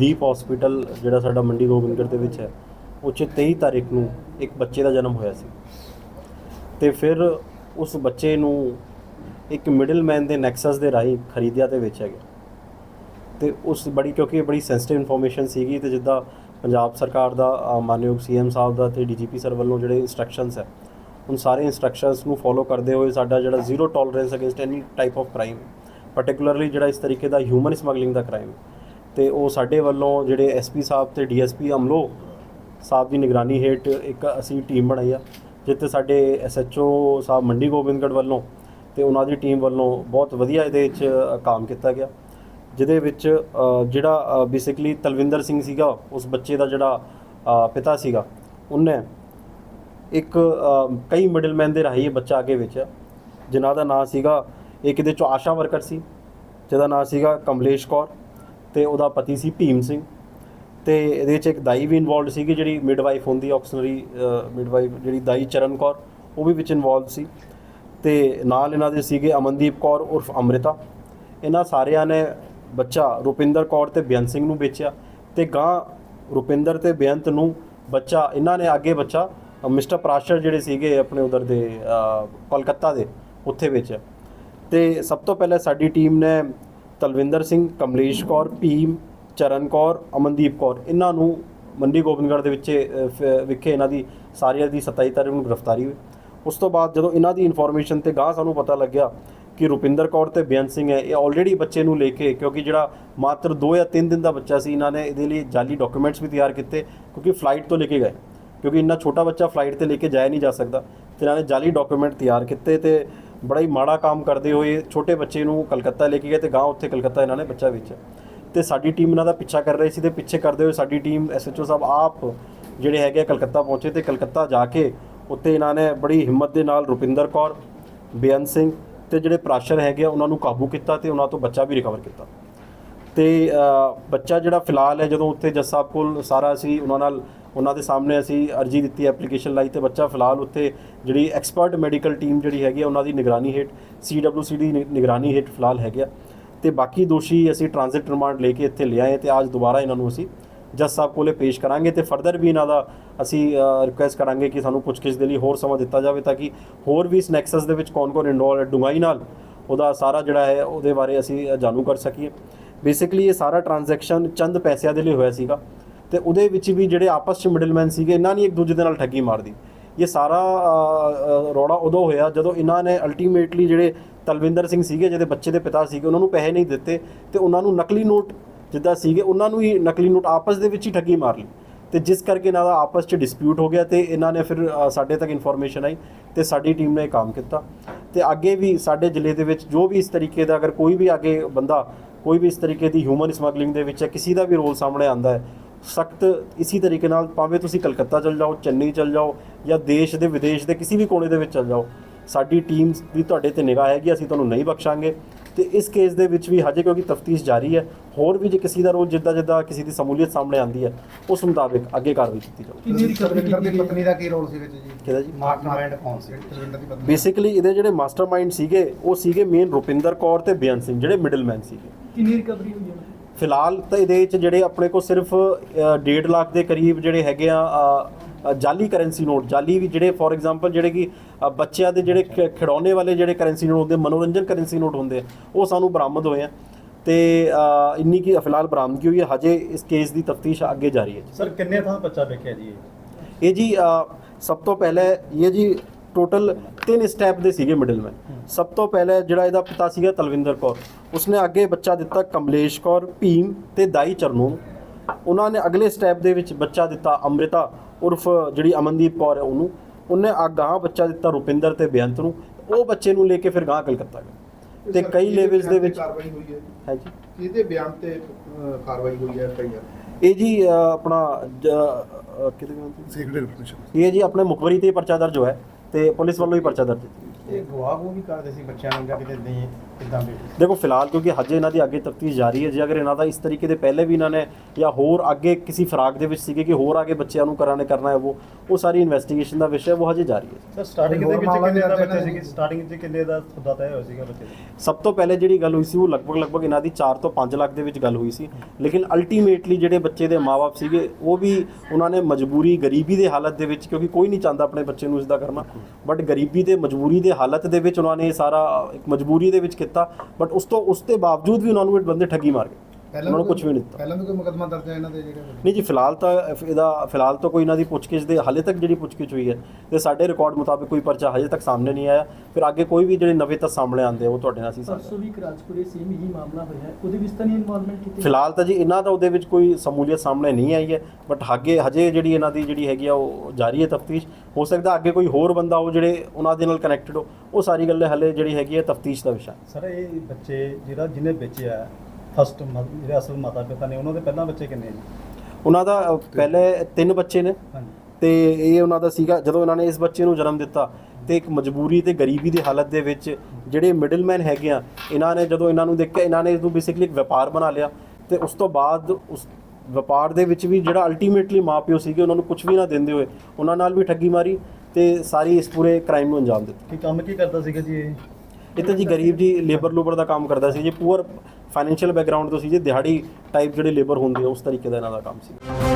ਦੀਪ hospital ਜਿਹੜਾ ਸਾਡਾ ਮੰਡੀ ਗੋਬਿੰਦਗੜ੍ਹ ਦੇ ਵਿੱਚ ਹੈ ਉਹ 'ਚ 23 ਤਾਰੀਖ ਨੂੰ ਇੱਕ ਬੱਚੇ ਦਾ ਜਨਮ ਹੋਇਆ ਸੀ। ਤੇ ਫਿਰ ਉਸ ਬੱਚੇ ਨੂੰ ਇੱਕ ਮਿਡਲਮੈਨ ਦੇ ਨੈਕਸਸ ਦੇ ਰਾਹੀਂ ਖਰੀਦਿਆ ਤੇ ਵੇਚਿਆ ਗਿਆ। ਤੇ ਉਸ ਬੜੀ ਕਿਉਂਕਿ ਬੜੀ ਸੈਂਸਿਟਿਵ ਇਨਫੋਰਮੇਸ਼ਨ ਸੀਗੀ ਤੇ ਜਿੱਦਾਂ ਪੰਜਾਬ ਸਰਕਾਰ ਦਾ ਅ, ਮਾਨਯੋਗ ਸੀਐਮ ਸਾਹਿਬ ਦਾ ਤੇ ਡੀਜੀਪੀ ਸਰ ਵੱਲੋਂ ਜਿਹੜੇ ਇਨਸਟਰਕਸ਼ਨਸ ਹੈ ਉਨ ਸਾਰੇ ਇਨਸਟਰਕਸ਼ਨਸ ਨੂੰ ਫੋਲੋ ਕਰਦੇ ਹੋਏ ਸਾਡਾ ਜਿਹੜਾ zero tolerance against any type of crime particularly ਜਿਹੜਾ ਇਸ ਤਰੀਕੇ ਦਾ ਹਿਊਮਨ ਸਮਗਲਿੰਗ ਦਾ ਕ੍ਰਾਈਮ ਤੇ ਉਹ ਸਾਡੇ ਵੱਲੋਂ ਜਿਹੜੇ ਐਸਪੀ ਸਾਹਿਬ ਤੇ ਡੀਐਸਪੀ ਅਮਲੋ ਸਾਹਿਬ ਦੀ ਨਿਗਰਾਨੀ ਹੇਠ ਇੱਕ ਅਸੀਂ ਟੀਮ ਬਣਾਈ ਆ ਜਿੱਥੇ ਸਾਡੇ ਐਸਐਚਓ ਸਾਹਿਬ ਮੰਡੀ ਗੋਬਿੰਦਗੜ੍ਹ ਵੱਲੋਂ ਤੇ ਉਹਨਾਂ ਦੀ ਟੀਮ ਵੱਲੋਂ ਬਹੁਤ ਵਧੀਆ ਇਹਦੇ ਵਿੱਚ ਕੰਮ ਕੀਤਾ ਗਿਆ। ਜਿਹਦੇ ਵਿੱਚ ਜਿਹੜਾ ਬੇਸਿਕਲੀ ਤਲਵਿੰਦਰ ਸਿੰਘ ਸੀਗਾ ਉਸ ਬੱਚੇ ਦਾ ਜਿਹੜਾ ਪਿਤਾ ਸੀਗਾ ਉਹਨੇ ਇੱਕ ਅ, ਕਈ ਮਿਡਲਮੈਨ ਦੇ ਰਾਹੀਂ ਇਹ ਬੱਚਾ ਅੱਗੇ ਵੇਚਿਆ ਜਿਨ੍ਹਾਂ ਦਾ ਨਾਂ ਸੀਗਾ ਇੱਕ ਇਹਦੇ ਚੋਂ ਆਸ਼ਾ ਵਰਕਰ ਸੀ ਜਿਹਦਾ ਨਾਂ ਸੀਗਾ ਕਮਲੇਸ਼ ਕੌਰ। ਤੇ ਉਹਦਾ ਪਤੀ ਸੀ ਭੀਮ ਸਿੰਘ। ਤੇ ਇਹਦੇ ਵਿੱਚ ਇੱਕ ਦਾਈ ਵੀ ਇਨਵੋਲਡ ਸੀਗੀ ਜਿਹੜੀ ਮਿਡਵਾਈਫ ਹੁੰਦੀ ਆਕਸ਼ਨਰੀ ਮਿਡਵਾਈਫ ਜਿਹੜੀ ਦਾਈ ਚਰਨ ਕੌਰ ਉਹ ਵੀ ਵਿੱਚ ਇਨਵੋਲਡ ਸੀ। ਤੇ ਨਾਲ ਇਹਨਾਂ ਦੇ ਸੀਗੇ ਅਮਨਦੀਪ ਕੌਰ ਉਰਫ ਅੰਮ੍ਰਿਤਾ। ਇਹਨਾਂ ਸਾਰਿਆਂ ਨੇ ਬੱਚਾ ਰੁਪਿੰਦਰ ਕੌਰ ਤੇ ਬੇਅੰਤ ਸਿੰਘ ਨੂੰ ਵੇਚਿਆ। ਤੇ ਗਾਂ ਰੁਪਿੰਦਰ ਤੇ ਬੇਅੰਤ ਨੂੰ ਬੱਚਾ ਇਹਨਾਂ ਨੇ ਅੱਗੇ ਬੱਚਾ ਮਿਸਟਰ ਪ੍ਰਾਸ਼ਰ ਜਿਹੜੇ ਸੀਗੇ ਆਪਣੇ ਉਧਰ ਦੇ ਅ, ਕੋਲਕਾਤਾ ਦੇ ਉੱਥੇ ਵੇਚਿਆ। ਤੇ ਸਭ ਤੋਂ ਪਹਿਲੇ ਸਾਡੀ ਟੀਮ ਨੇ ਤਲਵਿੰਦਰ ਸਿੰਘ, ਕਮਲੇਸ਼ ਕੌਰ, ਭੀਮ, ਚਰਨ ਕੌਰ, ਅਮਨਦੀਪ ਕੌਰ। ਇਹਨਾਂ ਨੂੰ ਮੰਡੀ ਗੋਬਿੰਦਗੜ੍ਹ ਦੇ ਵਿੱਚ ਵਿਖੇ ਇਹਨਾਂ ਦੀ ਸਾਰੀਆਂ ਦੀ 27 ਤਾਰੀਖ ਨੂੰ ਗ੍ਰਿਫਤਾਰੀ ਹੋਈ। ਉਸ ਤੋਂ ਬਾਅਦ ਜਦੋਂ ਇਹਨਾਂ ਦੀ ਇਨਫੋਰਮੇਸ਼ਨ ਤੇ ਗਾਹ ਸਾਨੂੰ ਪਤਾ ਲੱਗਿਆ ਕਿ ਰੁਪਿੰਦਰ ਕੌਰ ਤੇ ਬੇਅੰਤ ਸਿੰਘ ਹੈ, ਇਹ ਆਲਰੇਡੀ ਬੱਚੇ ਨੂੰ ਲੈ ਕੇ, ਕਿਉਂਕਿ ਜਿਹੜਾ ਮਾਤਰ 2 ਜਾਂ 3 ਦਿਨ ਦਾ ਬੱਚਾ ਸੀ, ਇਹਨਾਂ ਨੇ ਇਹਦੇ ਲਈ ਜਾਲੀ ਡਾਕੂਮੈਂਟਸ ਵੀ ਤਿਆਰ ਕੀਤੇ, ਕਿਉਂਕਿ ਫਲਾਈਟ ਤੋਂ ਲੈ ਕੇ ਗਏ। ਕਿਉਂਕਿ ਇੰਨਾ ਛੋਟਾ ਬੱਚਾ ਫਲਾਈਟ ਤੇ ਲੈ ਕੇ ਜਾਇਆ ਨਹੀਂ ਜਾ ਸਕਦਾ। ਤੇ ਇਹਨਾਂ ਨੇ ਜਾਲੀ ਡਾਕੂਮੈਂਟ ਤਿਆਰ ਕੀਤੇ ਤੇ ਬੜਾ ਹੀ ਮਾੜਾ ਕੰਮ ਕਰਦੇ ਹੋਏ ਛੋਟੇ ਬੱਚੇ ਨੂੰ ਕਲਕੱਤਾ ਲੈ ਕੇ ਗਏ ਤੇ ਗਾਂ ਉੱਥੇ ਕਲਕੱਤਾ ਇਹਨਾਂ ਨੇ ਬੱਚਾ ਵੇਚਿਆ ਤੇ ਸਾਡੀ ਟੀਮ ਇਹਨਾਂ ਦਾ ਪਿੱਛਾ ਕਰ ਰਹੀ ਸੀ ਤੇ ਪਿੱਛੇ ਕਰਦੇ ਹੋਏ ਸਾਡੀ ਟੀਮ ਐਸਐਚਓ ਸਾਹਿਬ ਆਪ ਜਿਹੜੇ ਹੈਗੇ ਆ ਕਲਕੱਤਾ ਪਹੁੰਚੇ ਤੇ ਕਲਕੱਤਾ ਜਾ ਕੇ ਉੱਤੇ ਇਹਨਾਂ ਨੇ ਬੜੀ ਹਿੰਮਤ ਦੇ ਨਾਲ ਰੁਪਿੰਦਰ ਕੌਰ, ਬੇਅੰਤ ਸਿੰਘ ਤੇ ਜਿਹੜੇ ਪ੍ਰਾਸ਼ਰ ਹੈਗੇ ਆ ਉਹਨਾਂ ਨੂੰ ਕਾਬੂ ਕੀਤਾ ਤੇ ਉਹਨਾਂ ਤੋਂ ਬੱਚਾ ਵੀ ਰਿਕਵਰ ਕੀਤਾ। ਤੇ ਬੱਚਾ ਜਿਹੜਾ ਫਿਲਹਾਲ ਹੈ ਜਦੋਂ ਉੱਥੇ ਜੱਜ ਸਾਹਿਬ ਕੋਲ ਸਾਰਾ ਅਸੀਂ ਉਹਨਾਂ ਨਾਲ ਉਹਨਾਂ ਦੇ ਸਾਹਮਣੇ ਅਸੀਂ ਅਰਜੀ ਦਿੱਤੀ ਐਪਲੀਕੇਸ਼ਨ ਲਾਈ ਤੇ ਬੱਚਾ ਫਿਲਹਾਲ ਉੱਥੇ ਜਿਹੜੀ ਐਕਸਪਰਟ ਮੈਡੀਕਲ ਟੀਮ ਜਿਹੜੀ ਹੈਗੀ ਆ, ਉਹਨਾਂ ਦੀ ਨਿਗਰਾਨੀ ਹੇਠ ਸੀਡਬਲਯੂਸੀ ਦੀ ਨਿ- ਨਿਗਰਾਨੀ ਹੇਠ ਫਿਲਹਾਲ ਹੈਗੇ ਆ। ਤੇ ਬਾਕੀ ਦੋਸ਼ੀ ਅਸੀਂ ਟ੍ਰਾਂਜ਼ਿਟ ਰਿਮਾਂਡ ਲੈ ਕੇ ਇੱਥੇ ਲਿਆਏ ਤੇ ਅੱਜ ਦੁਬਾਰਾ ਇਹਨਾਂ ਨੂੰ ਅਸੀਂ ਜੱਜ ਸਾਹਿਬ ਕੋਲੇ ਪੇਸ਼ ਕਰਾਂਗੇ ਤੇ ਫਰਦਰ ਵੀ ਇਹਨਾਂ ਦਾ ਅਸੀਂ ਰਿਕੁਐਸਟ ਕਰਾਂਗੇ ਕਿ ਸਾਨੂੰ ਪੁੱਛਗਿੱਛ ਦੇ ਲਈ ਹੋਰ ਸਮਾਂ ਦਿੱਤਾ ਜਾਵੇ ਤਾਂ ਕਿ ਹੋਰ ਵੀ ਇਸ ਨੈਕਸਸ ਦੇ ਵਿੱਚ ਕੌਣ-ਕੌਣ ਇਨਵੋਲਵ ਹੈ, ਡੂੰਘਾਈ ਨਾਲ ਉਹਦਾ ਸਾਰਾ ਜਿਹੜਾ ਹੈ ਉਹਦੇ ਬਾਰੇ ਅਸੀਂ ਜਾਣੂ ਕਰ ਸਕੀਏ। ਬੇਸਿਕਲੀ ਇਹ ਸਾਰਾ ਟ੍ਰਾਂਜੈਕਸ਼ਨ ਚੰਦ ਪੈਸਿਆਂ ਦੇ ਲਈ ਹੋਇਆ ਸੀਗਾ। ਤੇ ਉਹਦੇ ਵਿੱਚ ਵੀ ਜਿਹੜੇ ਆਪਸ ਚ ਮਿਡਲਮੈਨ ਸੀਗੇ ਇਹਨਾਂ ਨੇ ਇੱਕ ਦੂਜੇ ਦੇ ਨਾਲ ਠੱਗੀ ਮਾਰਦੀ ਇਹ ਸਾਰਾ ਅ, ਰੌਲਾ ਉਦੋਂ ਹੋਇਆ ਜਦੋਂ ਇਹਨਾਂ ਨੇ ਅਲਟੀਮੇਟਲੀ ਜਿਹੜੇ ਤਲਵਿੰਦਰ ਸਿੰਘ ਸੀਗੇ ਜਿਹਦੇ ਬੱਚੇ ਦੇ ਪਿਤਾ ਸੀਗੇ ਉਹਨਾਂ ਨੂੰ ਪੈਸੇ ਨਹੀਂ ਦਿੱਤੇ ਤੇ ਉਹਨਾਂ ਨੂੰ ਨਕਲੀ ਨੋਟ ਜਿੱਦਾਂ ਸੀਗੇ ਉਹਨਾਂ ਨੂੰ ਹੀ ਨਕਲੀ ਨੋਟ ਆਪਸ ਦੇ ਵਿੱਚ ਹੀ ਠੱਗੀ ਮਾਰ ਲਈ। ਤੇ ਜਿਸ ਕਰਕੇ ਇਹਨਾਂ ਦਾ ਆਪਸ 'ਚ ਡਿਸਪਿਊਟ ਹੋ ਗਿਆ ਤੇ ਇਹਨਾਂ ਨੇ ਫਿਰ ਸਾਡੇ ਤੱਕ ਇਨਫੋਰਮੇਸ਼ਨ ਆਈ ਤੇ ਸਾਡੀ ਟੀਮ ਨੇ ਇਹ ਕੰਮ ਕੀਤਾ। ਤੇ ਅੱਗੇ ਵੀ ਸਾਡੇ ਜ਼ਿਲ੍ਹੇ ਦੇ ਵਿੱਚ ਜੋ ਵੀ ਇਸ ਤਰੀਕੇ ਦਾ ਅਗਰ ਕੋਈ ਵੀ ਅੱਗੇ ਬੰਦਾ ਕੋਈ ਵੀ ਇਸ ਤਰੀਕੇ ਦੀ ਹਿਊਮਨ ਸਮਗਲਿੰਗ ਦੇ ਵਿੱਚ ਹੈ ਕਿਸੇ ਦਾ ਵੀ ਰੋਲ ਸਾਹਮਣੇ ਆਂਦਾ ਹੈ ਸਖਤ ਇਸੀ ਤਰੀਕੇ ਨਾਲ ਭਾਵੇਂ ਤੁਸੀਂ ਕਲਕੱਤਾ ਚਲ ਜਾਓ ਚੇਨਈ ਚਲ ਜਾਓ ਜਾਂ ਦੇਸ਼ ਦੇ ਵਿਦੇਸ਼ ਦੇ ਕਿਸੇ ਵੀ ਕੋਨੇ ਦੇ ਵਿੱਚ ਚਲ ਜਾਓ ਸਾਡੀ ਟੀਮ ਦੀ ਤੁਹਾਡੇ ਤੇ ਨਿਗਾਹ ਹੈਗੀ ਅਸੀਂ ਤੁਹਾਨੂੰ ਨਹੀਂ ਬਖਸ਼ਾਂਗੇ। ਤੇ ਇਸ ਕੇਸ ਦੇ ਵਿੱਚ ਵੀ ਹਜੇ ਕਿਉਂਕਿ ਤਫਤੀਸ਼ ਜਾਰੀ ਹੈ ਹੋਰ ਵੀ ਜੇ ਕਿਸੇ ਦਾ ਰੋਲ ਜਿੱਦਾਂ ਜਿੱਦਾਂ ਕਿਸੇ ਦੀ ਸਮੂਲੀਅਤ ਸਾਹਮਣੇ ਆਂਦੀ ਹੈ ਉਸ ਮੁਤਾਬਿਕ ਅੱਗੇ ਕਾਰਵਾਈ ਕੀਤੀ ਜਾਊਗੀ। ਕਿੰਨੀ ਰਿਕਵਰੀ ਰਵਿੰਦਰ ਕੀਤੀ ਦੀ ਗਈ ਪਤਨੀ ਦਾ ਕੀ ਰੋਲ ਸੀ ਵਿੱਚ ਜੀ? ਕਿਹਦਾ ਜੀ? ਮਾਸਟਰਮਾਈਂਡ ਕੌਣ ਸੀ? ਰਵਿੰਦਰ ਦੀ ਪਤਨੀ। ਬੇਸਿਕਲੀ ਇਹਦੇ ਜਿਹੜੇ ਮਾਸਟਰਮਾਈਂਡ ਸੀਗੇ ਉਹ ਸੀਗੇ ਮੇਨ ਰੁਪਿੰਦਰ ਕੌਰ ਤੇ ਬੇਅੰਤ ਸਿੰਘ ਜਿਹੜੇ ਮਿਡਲਮੈਨ ਸੀਗੇ। ਕਿੰਨੀ ਰਿਕਵਰੀ ਹੋਈ ਹੈ ਫਿਲਹਾਲ ਤਾਂ ਇਹਦੇ ਵਿੱਚ ਜਿਹੜੇ ਆਪਣੇ ਕੋਲ ਸਿਰਫ 1.5 ਲੱਖ ਦੇ ਕਰੀਬ ਜਿਹੜੇ ਹੈਗੇ ਆ ਜਾਲੀ ਕਰੰਸੀ ਨੋਟ ਜਾਲੀ ਵੀ ਜਿਹੜੇ ਫੋਰ ਐਗਜ਼ਾਮਪਲ ਜਿਹੜੇ ਕਿ ਬੱਚਿਆਂ ਦੇ ਜਿਹੜੇ ਖਿਡੌਣੇ ਵਾਲੇ ਜਿਹੜੇ ਕਰੰਸੀ ਨੋਟ ਹੁੰਦੇ ਮਨੋਰੰਜਨ ਕਰੰਸੀ ਨੋਟ ਹੁੰਦੇ ਆ, ਉਹ ਸਾਨੂੰ ਬਰਾਮਦ ਹੋਏ ਆ ਤੇ ਇੰਨੀ ਕੀ ਫਿਲਹਾਲ ਬਰਾਮਦਗੀ ਹੋਈ ਹੈ ਹਜੇ ਇਸ ਕੇਸ ਦੀ ਤਫਤੀਸ਼ ਅੱਗੇ ਜਾਰੀ ਹੈ ਜੀ ਸਰ ਕਿੰਨੇ ਥਾਂ ਬੱਚਾ ਵੇਖਿਆ ਜੀ ਇਹ? ਜੀ ਸਭ ਤੋਂ ਪਹਿਲੇ ਇਹ ਜੀ ਟੋਟਲ ਤਿੰਨ ਸਟੈਪ ਦੇ ਸੀਗੇ ਮਿਡਲਮੈਨ। ਸਭ ਤੋਂ ਪਹਿਲੇ ਜਿਹੜਾ ਇਹਦਾ ਪਿਤਾ ਸੀਗਾ ਤਲਵਿੰਦਰ ਕੌਰ। ਉਸਨੇ ਅੱਗੇ ਬੱਚਾ ਦਿੱਤਾ ਕਮਲੇਸ਼ ਕੌਰ ਭੀਮ ਤੇ ਦਾਈ ਚਰਨੂ। ਉਹਨਾਂ ਨੇ ਅਗਲੇ ਸਟੈਪ ਦੇ ਵਿੱਚ ਬੱਚਾ ਦਿੱਤਾ ਅੰਮ੍ਰਿਤਾ ਉਰਫ ਜਿਹੜੀ ਅਮਨਦੀਪ ਕੌਰ ਹੈ ਉਹਨੂੰ। ਉਹਨੇ ਅਗਾਂਹ ਬੱਚਾ ਦਿੱਤਾ ਰੁਪਿੰਦਰ ਤੇ ਬੇਅੰਤ ਨੂੰ। ਉਹ ਬੱਚੇ ਨੂੰ ਲੈ ਕੇ ਫਿਰ ਗਾਂ ਕਲਕੱਤਾ ਗਏ। ਤੇ ਕਈ ਲੈਵਲਸ ਦੇ ਵਿੱਚ ਕਾਰਵਾਈ ਹੋਈ ਹੈ? ਹੈ ਜੀ। ਕਿਹਦੇ ਬਿਆਨ ਤੇ ਕਾਰਵਾਈ ਹੋਈ ਹੈ ਐਫਆਈਆਰ ਇਹ ਜੀ ਆਪਣਾ ਕਿਹਦੇ ਬਿਆਨ ਤੇ? ਸੀਕ੍ਰੀਟ ਇਨਫੋਰਮੇਸ਼ਨ ਇਹ ਜੀ ਆਪਣੇ ਮੁਖਬਰੀ ਤੇ ਪਰਚਾ ਦਰਜ ਹੋਇਆ ਹੈ। ਤੇ ਪੁਲਿਸ ਵੱਲੋਂ ਵੀ ਪਰਚਾ ਦਰਜ ਹੈ ਇਹ ਗਵਾਹ ਉਹ ਵੀ ਕਰਦੇ ਸੀ ਬੱਚਿਆਂ ਨੂੰ ਜਾਂ ਕਿਤੇ ਨਹੀਂ ਇਦਾਂ ਦੇ ਦੇਖੋ ਫਿਲਹਾਲ ਕਿਉਂਕਿ ਹਜੇ ਇਹਨਾਂ ਦੀ ਅੱਗੇ ਤਫਤੀਸ਼ ਜਾਰੀ ਹੈ ਜੇ ਅਗਰ ਇਹਨਾਂ ਦਾ ਇਸ ਤਰੀਕੇ ਦੇ ਪਹਿਲੇ ਵੀ ਇਹਨਾਂ ਨੇ ਜਾਂ ਹੋਰ ਅੱਗੇ ਕਿਸੇ ਫਰਾਗ ਦੇ ਵਿੱਚ ਸੀਗੇ ਕਿ ਹੋਰ ਅੱਗੇ ਬੱਚਿਆਂ ਨੂੰ ਕਰਾਣੇ ਕਰਨਾ ਹੈ ਉਹ ਉਹ ਸਾਰੀ ਇਨਵੈਸਟੀਗੇਸ਼ਨ ਦਾ ਵਿਸ਼ਾ ਹੈ ਉਹ ਹਜੇ ਜਾਰੀ ਹੈ। ਸਰ ਸਟਾਰਟਿੰਗ ਕੋਈ ਦੇ ਹੋਰ ਵਿੱਚ ਮਾਮਲਾ ਕਿੰਨੇ ਦਾ ਵੀ ਬੱਚੇ ਦਰਜ ਸੀਗੇ? ਸਟਾਰਟਿੰਗ 'ਚ ਕਿੰਨੇ ਦਾ ਸੌਦਾ ਤੈਅ ਹੋਇਆ ਸੀਗਾ ਬੱਚੇ ਦਾ? ਸਭ ਤੋਂ ਪਹਿਲੇ ਜਿਹੜੀ ਗੱਲ ਹੋਈ ਸੀ ਉਹ ਲਗਭਗ ਲਗਭਗ ਇਹਨਾਂ ਦੀ 4 ਤੋਂ 5 ਲੱਖ ਦੇ ਵਿੱਚ ਗੱਲ ਹੋਈ ਸੀ। ਲੇਕਿਨ ਅਲਟੀਮੇਟਲੀ ਜਿਹੜੇ ਬੱਚੇ ਦੇ ਮਾਪੇ ਸੀਗੇ ਉਹ ਵੀ ਉਹਨਾਂ ਨੇ ਮਜਬੂਰੀ ਗਰੀਬੀ ਦੇ ਹਾਲਤ ਦੇ ਵਿੱਚ ਕਿਉਂਕਿ ਕੋਈ ਨਹੀਂ ਚਾਹੁੰਦਾ ਆਪਣੇ ਬੱਚੇ ਨੂੰ ਇਸ ਦਾ ਕਰਨਾ ਬਟ ਗਰੀਬੀ ਤੇ ਮਜਬੂਰੀ ਦੇ ਹਾਲਤ ਦੇ ਵਿੱਚ ਉਹਨਾਂ ਨੇ ਸਾਰਾ ਇੱਕ ਮਜਬੂਰੀ ਦੇ ਵਿੱਚ ਕੀਤਾ ਬਟ ਉਸ ਤੋਂ, ਉਸ ਦੇ ਬਾਵਜੂਦ ਵੀ ਉਹਨਾਂ ਨੂੰ ਇਹ ਬੰਦੇ ਠੱਗੀ ਮਾਰ ਗਏ। ਉਹਨਾਂ ਨੂੰ ਕੁਝ ਵੀ ਨਹੀਂ ਦਿੱਤਾ। ਪਹਿਲਾਂ ਵੀ ਕੋਈ ਮੁਕਦਮਾ ਦਰਜ ਹੈ ਇਹਨਾਂ ਦੇ ਜਿਹੜੇ ਨਹੀਂ ਜੀ ਫਿਲਹਾਲ ਤਾਂ ਇਹਦਾ ਫਿਲਹਾਲ ਤਾਂ ਕੋਈ ਇਹਨਾਂ ਦੀ ਪੁੱਛਗਿੱਛ ਦੇ ਹਾਲੇ ਤੱਕ ਜਿਹੜੀ ਪੁੱਛਗਿੱਛ ਹੋਈ ਹੈ ਤੇ ਸਾਡੇ ਰਿਕਾਰਡ ਮੁਤਾਬਕ ਕੋਈ ਪਰਚਾ ਹਜੇ ਤੱਕ ਸਾਹਮਣੇ ਨਹੀਂ ਆਇਆ। ਫਿਰ ਅੱਗੇ ਕੋਈ ਵੀ ਜਿਹੜੇ ਨਵੇਂ ਤੱਥ ਸਾਹਮਣੇ ਆਉਂਦੇ ਉਹ ਤੁਹਾਡੇ ਨਾਲ ਅਸੀਂ ਪਰਸੋਂ ਵੀ ਰਾਜਪੁਰੇ ਸੇਮ ਹੀ ਮਾਮਲਾ ਹੋਇਆ ਹੈ। ਉਹਦੇ ਵਿੱਚ ਤਾਂ ਨਹੀਂ ਇਨਵੋਲਵਮੈਂਟ ਕੀਤੀ? ਫਿਲਹਾਲ ਤਾਂ ਜੀ ਇਹਨਾਂ ਦਾ ਉਹਦੇ ਵਿੱਚ ਕੋਈ ਸਮੂਲੀਅਤ ਸਾਹਮਣੇ ਨਹੀਂ ਆਈ ਹੈ ਬਟ ਅੱਗੇ ਹਜੇ ਜਿਹੜੀ ਇਹਨਾਂ ਦੀ ਜਿਹੜੀ ਹੈਗੀ ਆ ਉਹ ਜਾਰੀ ਹੈ ਤਫਤੀਸ਼। ਹੋ ਸਕਦਾ ਅੱਗੇ ਕੋਈ ਹੋਰ ਬੰਦਾ ਉਹ ਜਿਹੜੇ ਉਹਨਾਂ ਦੇ ਨਾਲ ਕਨੈਕਟਡ ਹੋ ਉਹ ਸਾਰੀ ਗੱਲ ਹਲੇ ਜਿਹੜੀ ਹੈਗੀ ਹੈ ਤਫਤੀਸ਼ ਦਾ ਵਿਸ਼ਾ ਸਰ ਇਹ ਬੱਚੇ ਜਿਹੜਾ ਜਿਹਨੇ ਵੇਚਿਆ ਫਸਟ ਜਿਹੜੇ ਅਸਲ ਮਾਤਾ ਪਿਤਾ ਨੇ ਉਹਨਾਂ ਦੇ ਪਹਿਲਾਂ ਬੱਚੇ ਕਿੰਨੇ ਜੀ ਉਹਨਾਂ ਦਾ ਅ, ਪਹਿਲੇ ਤਿੰਨ ਬੱਚੇ ਨੇ। ਹਾਂਜੀ। ਤੇ ਇਹ ਉਹਨਾਂ ਦਾ ਸੀਗਾ ਜਦੋਂ ਇਹਨਾਂ ਨੇ ਇਸ ਬੱਚੇ ਨੂੰ ਜਨਮ ਦਿੱਤਾ ਤੇ ਇੱਕ ਮਜਬੂਰੀ ਤੇ ਗਰੀਬੀ ਦੀ ਹਾਲਤ ਦੇ ਵਿੱਚ ਜਿਹੜੇ ਮਿਡਲਮੈਨ ਹੈਗੇ ਆ ਇਹਨਾਂ ਨੇ ਜਦੋਂ ਇਹਨਾਂ ਨੂੰ ਦੇਖਿਆ ਇਹਨਾਂ ਨੇ ਇਸ ਨੂੰ ਬੇਸਿਕਲੀ ਇੱਕ ਵਪਾਰ ਬਣਾ ਲਿਆ। ਤੇ ਉਸ ਤੋਂ ਬਾਅਦ ਉਸ ਵਪਾਰ ਦੇ ਵਿੱਚ ਵੀ ਜਿਹੜਾ ਅਲਟੀਮੇਟਲੀ ਮਾਪਿਓ ਸੀਗੇ ਉਹਨਾਂ ਨੂੰ ਕੁਝ ਵੀ ਨਾ ਦਿੰਦੇ ਹੋਏ ਉਹਨਾਂ ਨਾਲ ਵੀ ਠੱਗੀ ਮਾਰੀ ਤੇ ਸਾਰੀ ਇਸ ਪੂਰੇ ਕ੍ਰਾਈਮ ਨੂੰ ਅੰਜਾਮ ਦਿੱਤਾ। ਕੀ ਕੰਮ ਕੀ ਕਰਦਾ ਸੀਗਾ ਜੀ ਇਹ? ਇਹ ਤਾਂ ਜੀ ਗਰੀਬ ਜੀ ਲੇਬਰ ਲੂਬਰ ਦਾ ਕੰਮ ਕਰਦਾ ਸੀ ਜੀ ਪੂਅਰ ਫਾਈਨੈਂਸ਼ੀਅਲ ਬੈਕਗ੍ਰਾਉਂਡ ਤੋਂ ਸੀ ਜੀ, ਦਿਹਾੜੀ ਟਾਈਪ ਜਿਹੜੇ ਲੇਬਰ ਹੁੰਦੀ ਆ, ਉਸ ਤਰੀਕੇ ਦਾ ਇਹਨਾਂ ਦਾ ਕੰਮ ਸੀ।